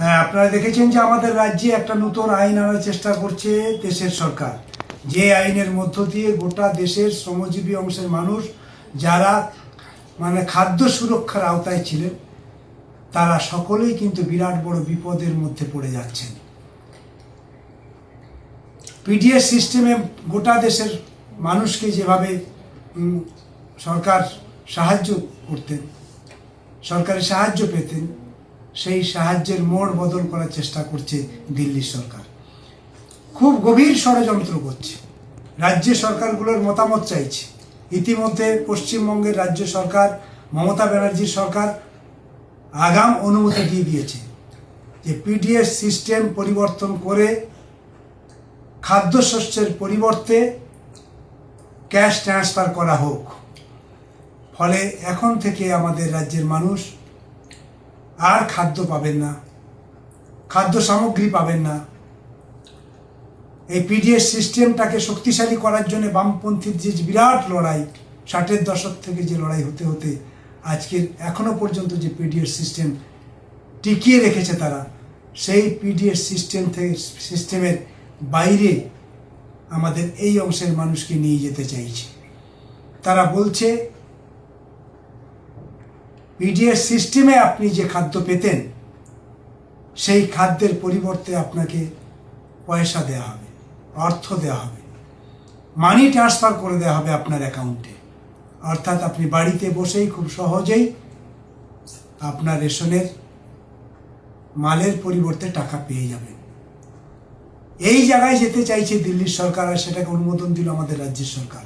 হ্যাঁ, আপনারা দেখেছেন যে আমাদের রাজ্যে একটা নতুন আইন আনার চেষ্টা করছে দেশের সরকার। যে আইনের মধ্য দিয়ে গোটা দেশের শ্রমজীবী অংশের মানুষ যারা মানে খাদ্য সুরক্ষার আওতায় ছিলেন তারা সকলেই কিন্তু বিরাট বড় বিপদের মধ্যে পড়ে যাচ্ছেন। পিডিএস সিস্টেমে গোটা দেশের মানুষকে যেভাবে সরকার সাহায্য করতেন সরকারি সাহায্য পেতেন সেই সাহায্যের মোড় বদল করার চেষ্টা করছে দিল্লি সরকার। খুব গভীর ষড়যন্ত্র করছে। রাজ্য সরকারগুলোর মতামত চাইছে। ইতিমধ্যে পশ্চিমবঙ্গের রাজ্য সরকার, মমতা ব্যানার্জির সরকার আগাম অনুমতি দিয়ে দিয়েছে যে পিডিএস সিস্টেম পরিবর্তন করে খাদ্যশস্যের পরিবর্তে ক্যাশ ট্রান্সফার করা হোক। ফলে এখন থেকে আমাদের রাজ্যের মানুষ আর খাদ্য পাবেন না। খাদ্য সামগ্রী পাবেন না। এই পিডিএস সিস্টেমটাকে শক্তিশালী করার জন্য বামপন্থীর যে বিরাট লড়াই, ষাটের দশক থেকে যে লড়াই হতে হতে আজকের এখনও পর্যন্ত যে পিডিএস সিস্টেম টিকিয়ে রেখেছে তারা, সেই পিডিএস সিস্টেম থেকে, সিস্টেমের বাইরে আমাদের এই অংশের মানুষকে নিয়ে যেতে চাইছে। তারা বলছে পিডিএস সিস্টেমে আপনি যে খাদ্য পেতেন, সেই খাদ্যের পরিবর্তে আপনাকে পয়সা দেওয়া হবে, অর্থ দেওয়া হবে মানি ট্রান্সফার করে দেওয়া হবে আপনার অ্যাকাউন্টে অর্থাৎ আপনি বাড়িতে বসেই খুব সহজেই আপনার রেশনের মালের পরিবর্তে টাকা পেয়ে যাবেন। এই জায়গায় যেতে চাইছে দিল্লির সরকার আর সেটাকে অনুমোদন দিল আমাদের রাজ্যের সরকার।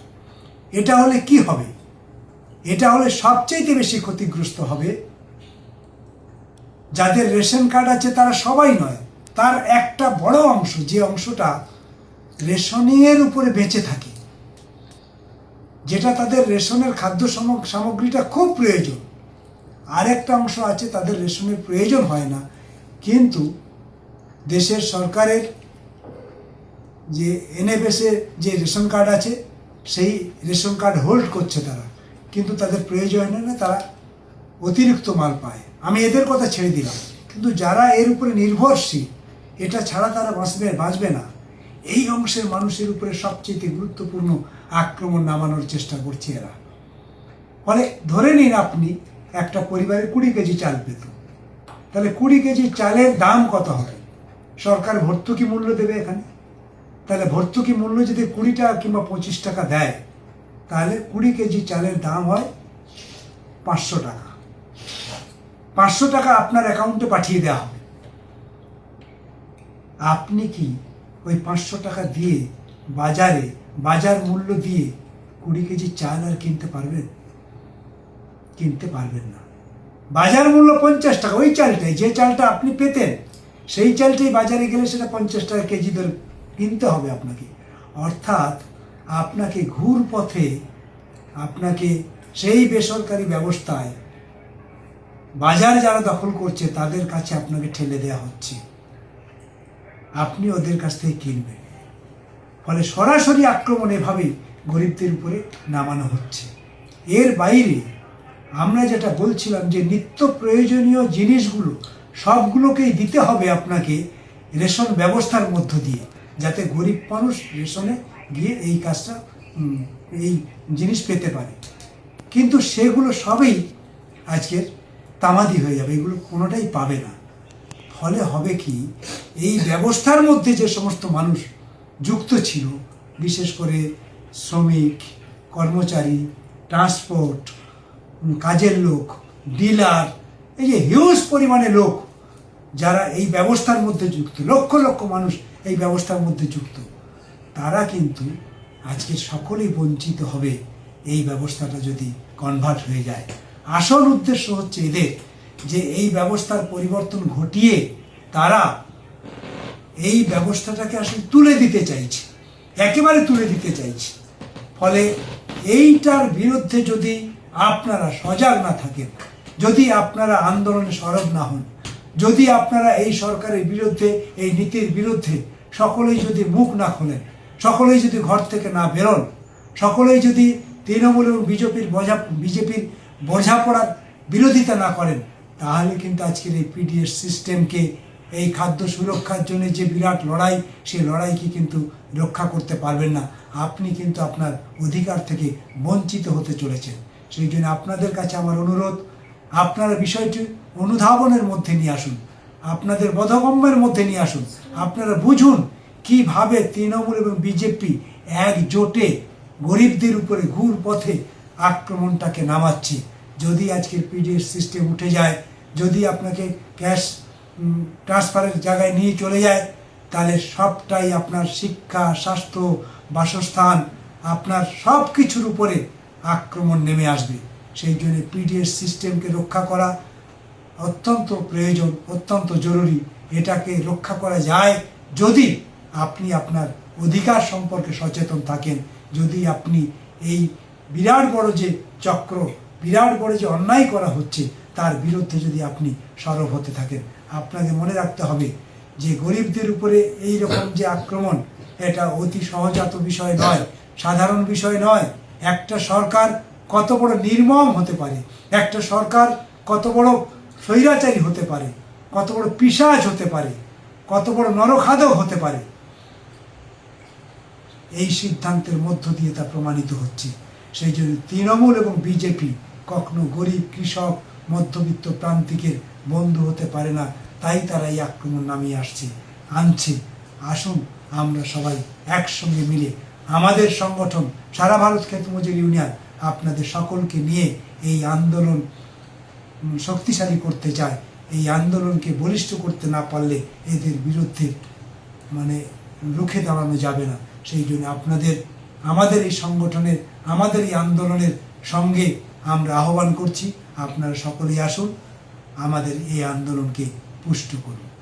এটা হলে কি হবে? এটা হলে সবচাইতে বেশি ক্ষতিগ্রস্ত হবে যাদের রেশন কার্ড আছে তারা সবাই নয়, তার একটা বড় অংশ, যে অংশটা রেশনের উপরে বেঁচে থাকে, যেটা তাদের রেশনের খাদ্য সামগ্রীটা খুব প্রয়োজন। আরেকটা অংশ আছে তাদের রেশনের প্রয়োজন হয় না, কিন্তু দেশের সরকারের যে এনএফএসে যে রেশন কার্ড আছে, সেই রেশন কার্ড হোল্ড করছে তারা। কিন্তু তাদের প্রয়োজন না তারা অতিরিক্ত মাল পায়। আমি এদের কথা ছেড়ে দিলাম। কিন্তু যারা এর উপরে নির্ভরশীল, এটা ছাড়া তারা বাঁচবে বাঁচবে না। এই অংশের মানুষের উপরে সবচেয়ে গুরুত্বপূর্ণ আক্রমণ নামানোর চেষ্টা করছে এরা। ফলে ধরে নিন আপনি, একটা পরিবারে কুড়ি কেজি চাল পেত। তাহলে কুড়ি কেজি চালের দাম কত হবে? সরকার ভর্তুকি মূল্য দেবে এখানে? তাহলে ভর্তুকি মূল্য যদি কুড়ি টাকা কিংবা পঁচিশ টাকা দেয় তাহলে কুড়ি কেজি চালের দাম হয় পাঁচশো টাকা। পাঁচশো টাকা আপনার অ্যাকাউন্টে পাঠিয়ে দেওয়া হবে। আপনি কি ওই পাঁচশো টাকা দিয়ে বাজারে, বাজার মূল্য দিয়ে কুড়ি কেজি চাল আর কিনতে পারবেন? কিনতে পারবেন না। বাজার মূল্য পঞ্চাশ টাকা, ওই চালটাই, যে চালটা আপনি পেতেন, সেই চালটাই বাজারে গেলে সেটা পঞ্চাশ টাকা কেজি দরে কিনতে হবে আপনাকে। অর্থাৎ আপনাকে ঘুর পথে, আপনাকে সেই বেসরকারি ব্যবস্থায় বাজার যারা দখল করছে, তাদের কাছে আপনাকে ঠেলে দেওয়া হচ্ছে। আপনি ওদের কাছ থেকে কিনবেন। ফলে সরাসরি আক্রমণ এভাবেই গরিবদের উপরে নামানো হচ্ছে। এর বাইরে আমরা যেটা বলছিলাম যে নিত্য প্রয়োজনীয় জিনিসগুলো সবগুলোকেই দিতে হবে আপনাকে রেশন ব্যবস্থার মধ্য দিয়ে, যাতে গরিব মানুষ রেশনে গিয়ে এই কাজটা এই জিনিস পেতে পারে। কিন্তু সেগুলো সবই আজকের তামাদি হয়ে যাবে, এগুলো কোনোটাই পাবে না। ফলে হবে কি, এই ব্যবস্থার মধ্যে যে সমস্ত মানুষ যুক্ত ছিল, বিশেষ করে শ্রমিক, কর্মচারী, ট্রান্সপোর্ট কাজের লোক, ডিলার, এই যে হিউজ পরিমাণে লোক, যারা এই ব্যবস্থার মধ্যে যুক্ত, লক্ষ লক্ষ মানুষ এই ব্যবস্থার মধ্যে যুক্ত। তারা কিন্তু আজকে সকলেই বঞ্চিত হবে। এই ব্যবস্থাটা যদি কনভার্ট হয়ে যায়। আসল উদ্দেশ্য হচ্ছে এদের যে এই ব্যবস্থার পরিবর্তন ঘটিয়ে তারা এই ব্যবস্থাটাকে আসলে তুলে দিতে চাইছে। একেবারে তুলে দিতে চাইছে। ফলে এইটার বিরুদ্ধে যদি আপনারা সজাগ না থাকেন, যদি আপনারা আন্দোলনে সরব না হন, যদি আপনারা এই সরকারের বিরুদ্ধে, এই নীতির বিরুদ্ধে সকলেই যদি মুখ না খোলেন সকলেই যদি ঘর থেকে না বেরোন, সকলেই যদি তৃণমূল এবং বিজেপির বোঝা, বিজেপির বোঝাপড়ার বিরোধিতা না করেন, তাহলে কিন্তু আজকের এই পিডিএস সিস্টেমকে এই খাদ্য সুরক্ষার জন্য যে বিরাট লড়াই, সেই লড়াইকে কিন্তু রক্ষা করতে পারবেন না। আপনি কিন্তু আপনার অধিকার থেকে বঞ্চিত হতে চলেছেন। সেই জন্য আপনাদের কাছে আমার অনুরোধ, আপনারা বিষয়টি অনুধাবনের মধ্যে নিয়ে আসুন, আপনাদের বোধগম্যের মধ্যে নিয়ে আসুন, আপনারা বুঝুন কীভাবে তৃণমূল এবং বিজেপি একজোটে গরিবদের উপরে ঘুর পথে আক্রমণটাকে নামাচ্ছে? যদি আজকের পিডিএস সিস্টেম উঠে যায়, যদি আপনাকে ক্যাশ ট্রান্সফারের জায়গায় নিয়ে চলে যায়, তাহলে সবটাই আপনার শিক্ষা, স্বাস্থ্য, বাসস্থান, আপনার সব কিছুর উপরে আক্রমণ নেমে আসবে। সেই জন্য পিডিএস সিস্টেমকে রক্ষা করা অত্যন্ত প্রয়োজন, অত্যন্ত জরুরি। এটাকে রক্ষা করা যায় যদি আপনি আপনার অধিকার সম্পর্কে সচেতন থাকেন। যদি আপনি এই বিরাট বড় যে চক্র, বিরাট বড় যে অন্যায় করা হচ্ছে, তার বিরুদ্ধে যদি আপনি সরব হতে থাকেন, আপনাকে মনে রাখতে হবে যে গরিবদের উপরে এই রকম যে আক্রমণ, এটা অতি সহজাত বিষয় নয়, সাধারণ বিষয় নয়। একটা সরকার কত বড় নির্মম হতে পারে, একটা সরকার কত বড় স্বৈরাচারী হতে পারে, কত বড় পিসাজ হতে পারে, কত বড় নরখাদক হতে পারে। এই সিদ্ধান্তের মধ্য দিয়ে তা প্রমাণিত হচ্ছে। সেই জন্য তৃণমূল এবং বিজেপি কখনো গরিব, কৃষক, মধ্যবিত্ত প্রান্তিকের বন্ধু হতে পারে না, তাই তারা এই আক্রমণ নামিয়ে আসছে। আনছে, আসুন, আমরা সবাই একসঙ্গে মিলে আমাদের সংগঠন সারা ভারত ক্ষেত ইউনিয়ন আপনাদের সকলকে নিয়ে এই আন্দোলন শক্তিশালী করতে চায়। এই আন্দোলনকে বলিষ্ঠ করতে না পারলে এদের বিরুদ্ধে মানে রুখে দাঁড়ানো যাবে না। সেই জন্য আপনাদের, আমাদের এই সংগঠনের, আমাদের এই আন্দোলনের সঙ্গে আমরা আহ্বান করছি। আপনারা সকলেই আসুন, আমাদের এই আন্দোলনকে পুষ্ট করুন।